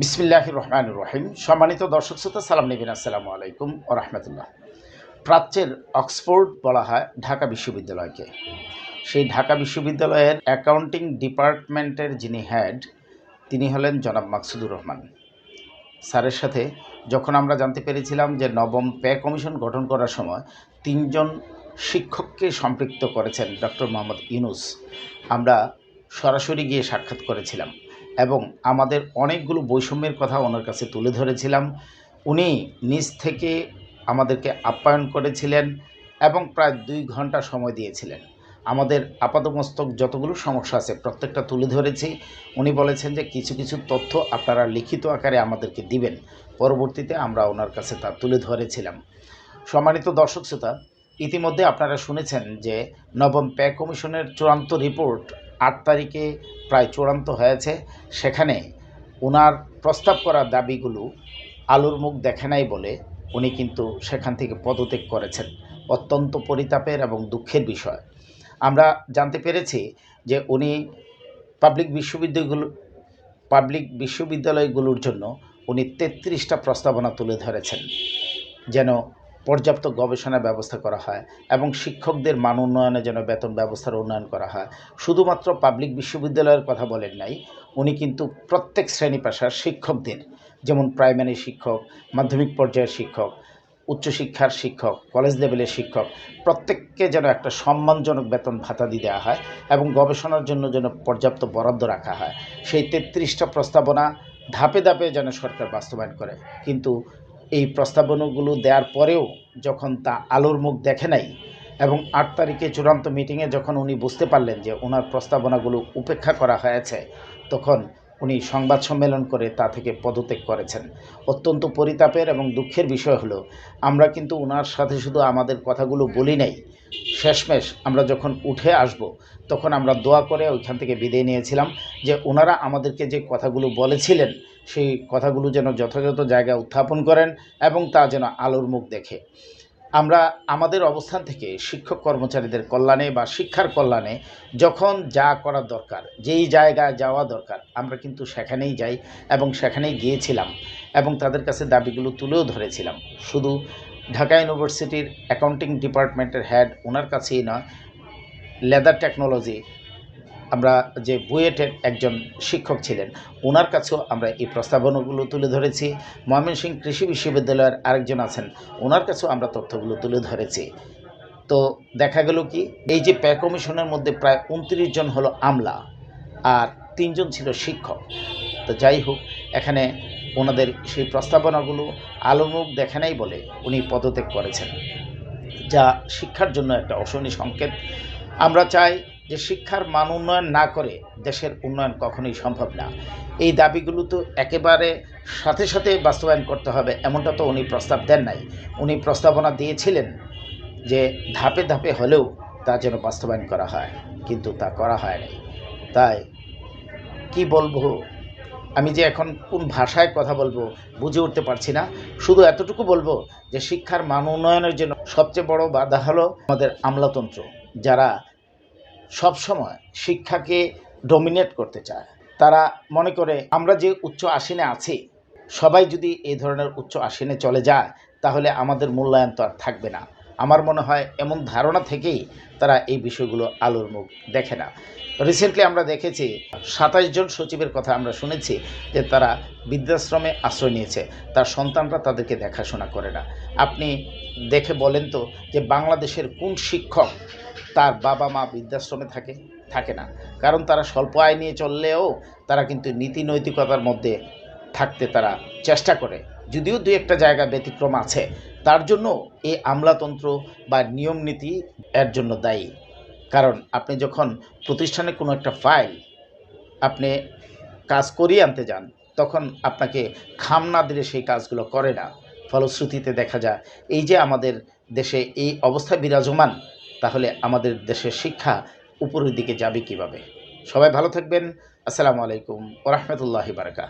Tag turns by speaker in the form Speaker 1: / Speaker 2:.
Speaker 1: বিসমিল্লাহ রহমান রহিম সম্মানিত দর্শক শ্রোতা, সালাম নেবেন, আসসালামু আলাইকুম ও রহমতুল্লাহ। প্রাচ্যের অক্সফোর্ড বলা হয় ঢাকা বিশ্ববিদ্যালয়কে। সেই ঢাকা বিশ্ববিদ্যালয়ের অ্যাকাউন্টিং ডিপার্টমেন্টের যিনি হেড, তিনি হলেন জনাব মাকসুদুর রহমান। স্যারের সাথে যখন আমরা জানতে পেরেছিলাম যে নবম পে কমিশন গঠন করার সময় তিনজন শিক্ষককে সম্পৃক্ত করেছেন ডক্টর মোহাম্মদ ইউনুস, আমরা সরাসরি গিয়ে সাক্ষাৎ করেছিলাম। এবং আমাদের অনেকগুলো বৈষম্যের কথা ওনার কাছে তুলে ধরেছিলাম। উনি নিজ থেকে আমাদেরকে আপ্যায়ন করেছিলেন এবং প্রায় দুই ঘণ্টা সময় দিয়েছিলেন। আমাদের আপাতমস্তক যতগুলো সমস্যা আছে প্রত্যেকটা তুলে ধরেছি। উনি বলেছেন যে কিছু কিছু তথ্য আপনারা লিখিত আকারে আমাদেরকে দিবেন। পরবর্তীতে আমরা ওনার কাছে তা তুলে ধরেছিলাম। সম্মানিত দর্শক শ্রোতা, ইতিমধ্যে আপনারা শুনেছেন যে নবম পে কমিশনের চূড়ান্ত রিপোর্ট আট তারিখে প্রায় চূড়ান্ত হয়েছে। সেখানে ওনার প্রস্তাব করা দাবিগুলো আলুর মুখ দেখে নাই বলে উনি কিন্তু সেখান থেকে পদত্যাগ করেছেন। অত্যন্ত পরিতাপের এবং দুঃখের বিষয়। আমরা জানতে পেরেছি যে উনি পাবলিক বিশ্ববিদ্যালয়গুলো পাবলিক বিশ্ববিদ্যালয়গুলোর জন্য উনি তেত্রিশটা প্রস্তাবনা তুলে ধরেছেন। যেন পর্যাপ্ত গবেষণা ব্যবস্থা করা হয় এবং শিক্ষকদের মান উন্নয়নে যেন বেতন ব্যবস্থার উন্নয়ন করা হয়। শুধুমাত্র পাবলিক বিশ্ববিদ্যালয়ের কথা বলেন নাই, উনি কিন্তু প্রত্যেক শ্রেণি পেশার শিক্ষকদের, যেমন প্রাইমারি শিক্ষক, মাধ্যমিক পর্যায়ের শিক্ষক, উচ্চশিক্ষার শিক্ষক, কলেজ লেভেলের শিক্ষক, প্রত্যেককে যেন একটা সম্মানজনক বেতন ভাতা দিয়ে দেওয়া হয় এবং গবেষণার জন্য যেন পর্যাপ্ত বরাদ্দ রাখা হয়। সেই তেত্রিশটা প্রস্তাবনা ধাপে ধাপে যেন সরকার বাস্তবায়ন করে। কিন্তু এই প্রস্তাবনাগুলো দেওয়ার পরেও যখন তা আলোর মুখ দেখে নাই এবং আট তারিখে চূড়ান্ত মিটিংয়ে যখন উনি বুঝতে পারলেন যে ওনার প্রস্তাবনাগুলো উপেক্ষা করা হয়েছে, তখন উনি সংবাদ সম্মেলন করে তা থেকে পদত্যাগ করেছেন। অত্যন্ত পরিতাপের এবং দুঃখের বিষয় হলো, আমরা কিন্তু ওনার সাথে শুধু আমাদের কথাগুলো বলি নাই। শেষমেশ আমরা যখন উঠে আসব, তখন আমরা দোয়া করে ওইখান থেকে বিদায় নিয়েছিলাম যে ওনারা আমাদেরকে যে কথাগুলো বলেছিলেন, সেই কথাগুলো যেন যথাযথ জায়গায় উত্থাপন করেন এবং তা যেন আলোর মুখ দেখে। আমরা আমাদের অবস্থান থেকে শিক্ষক কর্মচারীদের কল্যাণে বা শিক্ষার কল্যাণে যখন যা করা দরকার, যেই জায়গায় যাওয়া দরকার, আমরা কিন্তু সেখানেই যাই এবং সেখানেই গিয়েছিলাম এবং তাদের কাছে দাবিগুলো তুলেও ধরেছিলাম। শুধু ঢাকা ইউনিভার্সিটির অ্যাকাউন্টিং ডিপার্টমেন্টের হেড ওনার কাছেই নয়, লেদার টেকনোলজি আমরা যে বুয়েটের একজন শিক্ষক ছিলেন ওনার কাছেও আমরা এই প্রস্তাবনাগুলো তুলে ধরেছি। ময়মনসিংহ কৃষি বিশ্ববিদ্যালয়ের আরেকজন আছেন ওনার কাছেও আমরা তথ্যগুলো তুলে ধরেছি। তো দেখা গেল কি, এই যে প্যা কমিশনের মধ্যে প্রায় উনত্রিশ জন হলো আমলা আর তিনজন ছিল শিক্ষক। তো যাই হোক, এখানে ওনাদের সেই প্রস্তাবনাগুলো আলোমুখ দেখে নাই বলে উনি পদত্যাগ করেছেন, যা শিক্ষার জন্য একটা অশনি সংকেত। আমরা চাই যে শিক্ষার মান উন্নয়ন না করে দেশের উন্নয়ন কখনোই সম্ভব না। এই দাবিগুলো তো একেবারে সাথে সাথে বাস্তবায়ন করতে হবে, এমনটা তো উনি প্রস্তাব দেন নাই। উনি প্রস্তাবনা দিয়েছিলেন যে ধাপে ধাপে হলেও তা যেন বাস্তবায়ন করা হয়, কিন্তু তা করা হয় নাই। তাই কি বলব? আমি যে এখন কোন ভাষায় কথা বলব বুঝে উঠতে পারছি না। শুধু এতটুকু বলব যে শিক্ষার মান উন্নয়নের জন্য সবচেয়ে বড় বাধা হলো আমাদের আমলাতন্ত্র। যারা সবসময় শিক্ষাকে ডমিনেট করতে চায়। তারা মনে করে, আমরা যে উচ্চ আসনে আছি, সবাই যদি এই ধরনের উচ্চ আসনে চলে যায়, তাহলে আমাদের মূল্যায়ন তো আর থাকবে না। আমার মনে হয় এমন ধারণা থেকেই তারা এই বিষয়গুলো আলোর মুখ দেখে না। রিসেন্টলি আমরা দেখেছি সাতাশ জন সচিবের কথা আমরা শুনেছি যে তারা বৃদ্ধাশ্রমে আশ্রয় নিয়েছে। তার সন্তানরা তাদেরকে দেখাশোনা করে না। আপনি দেখে বলেন তো যে বাংলাদেশের কোন শিক্ষক তার বাবা মা বৃদ্ধাশ্রমে থাকে? থাকে না। কারণ তারা স্বল্প আয় নিয়ে চললেও তারা কিন্তু নীতি নৈতিকতার মধ্যে থাকতে তারা চেষ্টা করে। যদিও দু একটা জায়গা ব্যতিক্রম আছে, তার জন্য এই আমলাতন্ত্র বা নিয়ম নীতি এর জন্য দায়ী। কারণ আপনি যখন প্রতিষ্ঠানে কোনো একটা ফাইল আপনি কাজ করিয়ে আনতে যান, তখন আপনাকে খাম না দিলে সেই কাজগুলো করে না। ফলশ্রুতিতে দেখা যায়, এই যে আমাদের দেশে এই অবস্থা বিরাজমান, তাহলে আমাদের দেশের শিক্ষা উপরের দিকে যাবে কীভাবে? সবাই ভালো থাকবেন। আসসালামু আলাইকুম ওরহমতুল্লাহি বারকাত